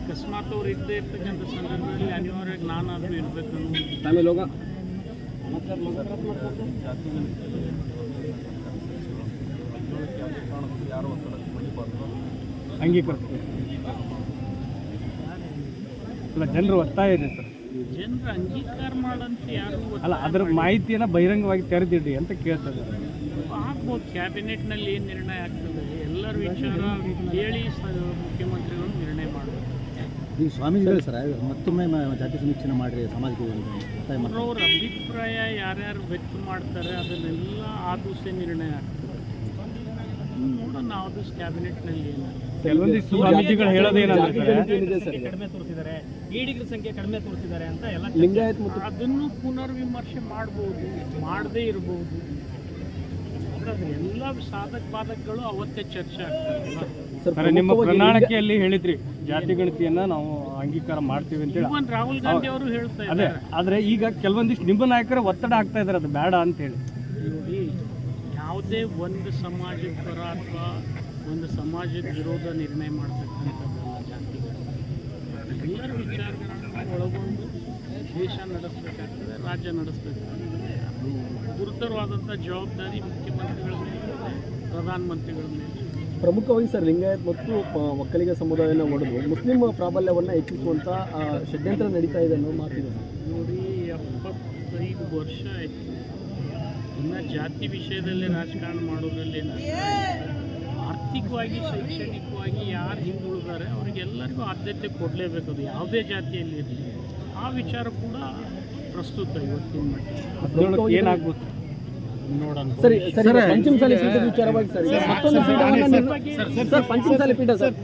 ಅಕಸ್ಮಾತ್ ಅವ್ರು ಇದ್ದೇ ಇರ್ತಕ್ಕಂಥ ಸಂದರ್ಭದಲ್ಲಿ ಅನಿವಾರ್ಯವಾಗಿ ನಾನಾದರೂ ಇರಬೇಕು ಆಮೇಲೆ ಹೋಗ ಅಂಗೀಕರಿಸ್ತೀವಿ ಇಲ್ಲ ಜನರು ಒತ್ತಾಯ ಇದೆ ಸರ್. ಜನರು ಅಂಗೀಕಾರ ಮಾಡಂತ ಯಾರು ಅಲ್ಲ ಅದರ ಮಾಹಿತಿಯನ್ನು ಬಹಿರಂಗವಾಗಿ ತೆರೆದಿಡಿ ಅಂತ ಕೇಳ್ತಾರೆ ಆಗ್ಬೋದು ಕ್ಯಾಬಿನೆಟ್ನಲ್ಲಿ ಏನು ನಿರ್ಣಯ ಆಗ್ತದೆ? ಎಲ್ಲರ ವಿಚಾರ ಕೇಳಿ ಸ- ಮುಖ್ಯಮಂತ್ರಿಗಳು ನಿರ್ಣಯ ಮಾಡಬೇಕು. ಈ ಸ್ವಾಮೀಜಿಗಳು ಸರ್ ಮತ್ತೊಮ್ಮೆ ಮ- ಜಾತಿ ಸಮೀಕ್ಷೆ ಮಾಡಿರಿ ಸಮಾಜಕ್ಕೆ ಅವ್ರವ್ರ ಅಭಿಪ್ರಾಯ ಯಾರ್ಯಾರು ವ್ಯಕ್ತ ಮಾಡ್ತಾರೆ ಅದನ್ನೆಲ್ಲ ಆ ದಿವಸ ನಿರ್ಣಯ ಆಗ್ತದೆ. ನೋಡೋಣ ಆ ದಿವಸ ಕ್ಯಾಬಿನೆಟ್ನಲ್ಲಿ ಏನಾಗುತ್ತೆ ಕೆಲವೊಂದಿಷ್ಟು ಸ್ವಾಮೀಜಿಗಳು ಹೇಳೋದೇನಂದ್ರೆ ಕಡಿಮೆ ತೋರಿಸಿದ್ದಾರೆ ಈಡಿಗರ ಸಂಖ್ಯೆ ಕಡಿಮೆ ತೋರಿಸಿದ್ದಾರೆ ಅಂತ ಎಲ್ಲ ಲಿಂಗಾಯತ್ ಮತ್ತು ಅದನ್ನು ಪುನರ್ವಿಮರ್ಶೆ ಮಾಡ್ಬೋದು ಮಾಡದೇ ಇರಬಹುದು ಅದ್ರ ಎಲ್ಲ ಸಾಧಕ ಬಾಧಕಗಳು ಅವತ್ತೇ ಚರ್ಚೆ ಆಗ್ತದೆ. ಸರ್ ಸರ್ ನಿಮ್ಮ ಪ್ರಣಾಳಿಕೆಯಲ್ಲಿ ಹೇಳಿದ್ರಿ ಜಾತಿ ಗಣತಿಯನ್ನ ನಾವು ಅಂಗೀಕಾರ ಮಾಡ್ತೀವಿ ಅಂತ ಹೇಳಿ. ರಾಹುಲ್ ಗಾಂಧಿ ಅವರು ಹೇಳ್ತಾ ಅದೇ ಇದ್ದಾರೆ. ಆದ್ರೆ ಈಗ ಕೆಲವೊಂದಿಷ್ಟು ನಿಮ್ಮ ನಾಯಕರ ಒತ್ತಡ ಆಗ್ತಾ ಇದಾರೆ ಅದು ಬೇಡ ಅಂತ ಹೇಳಿ. ಯಾವುದೇ ಒಂದು ಸಮಾಜದ ಪರ ಅಥವಾ ಸಮಾಜದ ವಿರೋಧ ನಿರ್ಣಯ ಮಾಡ್ತಕ್ಕಂಥದ್ದಲ್ಲ ಜಾತಿಗಳು. ಎಲ್ಲರೂ ವಿಚಾರಗಳನ್ನು ಒಳಗೊಂಡು ದೇಶ ನಡೆಸಬೇಕಾಗ್ತದೆ ರಾಜ್ಯ ನಡೆಸಬೇಕಾಗ್ತದೆ. ಗುರುತರವಾದಂಥ ಜವಾಬ್ದಾರಿ ಮುಖ್ಯಮಂತ್ರಿಗಳ ಮೇಲೆ ಪ್ರಧಾನಮಂತ್ರಿಗಳ ಮೇಲೆ. ಪ್ರಮುಖವಾಗಿ ಸರ್ ಲಿಂಗಾಯತ್ ಮತ್ತು ಒಕ್ಕಲಿಗ ಸಮುದಾಯನ ಒಡೆದು ಮುಸ್ಲಿಂ ಪ್ರಾಬಲ್ಯವನ್ನು ಹೆಚ್ಚಿಸುವಂಥ ಷಡ್ಯಂತ್ರ ನಡೀತಾ ಇದೆ ಅನ್ನೋ ಮಾತಿದೆ ನೋಡಿ ಎಪ್ಪತ್ತೈದು ವರ್ಷ ಆಯಿತು. ಇನ್ನು ಜಾತಿ ವಿಷಯದಲ್ಲಿ ರಾಜಕಾರಣ ಮಾಡೋದ್ರಲ್ಲಿ? ಆರ್ಥಿಕವಾಗಿ ಶೈಕ್ಷಣಿಕವಾಗಿ ಯಾರು ಹಿಂದುಳಿದಾರೆ ಅವರಿಗೆಲ್ಲರಿಗೂ ಆದ್ಯತೆ ಕೊಡಲೇಬೇಕು ಅದು ಯಾವುದೇ ಜಾತಿಯಲ್ಲಿ ಇರಲಿ ಆ ವಿಚಾರ ಕೂಡ ಪ್ರಸ್ತುತ ಇವತ್ತಿನ ಮಟ್ಟಿಗೆ ಏನಾಗ್ಬೋದು ನೋಡೋಣ ಸರಿ ಸರಿ ಈಗ ಪಂಚಮಸಾಲಿ ಪೀಠದ ವಿಚಾರವಾಗಿ ಸರ್ ಈಗ ಮತ್ತೊಂದು ಪೀಠವನ್ನ ಸರ್ ಪಂಚಮಸಾಲಿ ಪೀಠ ಸರ್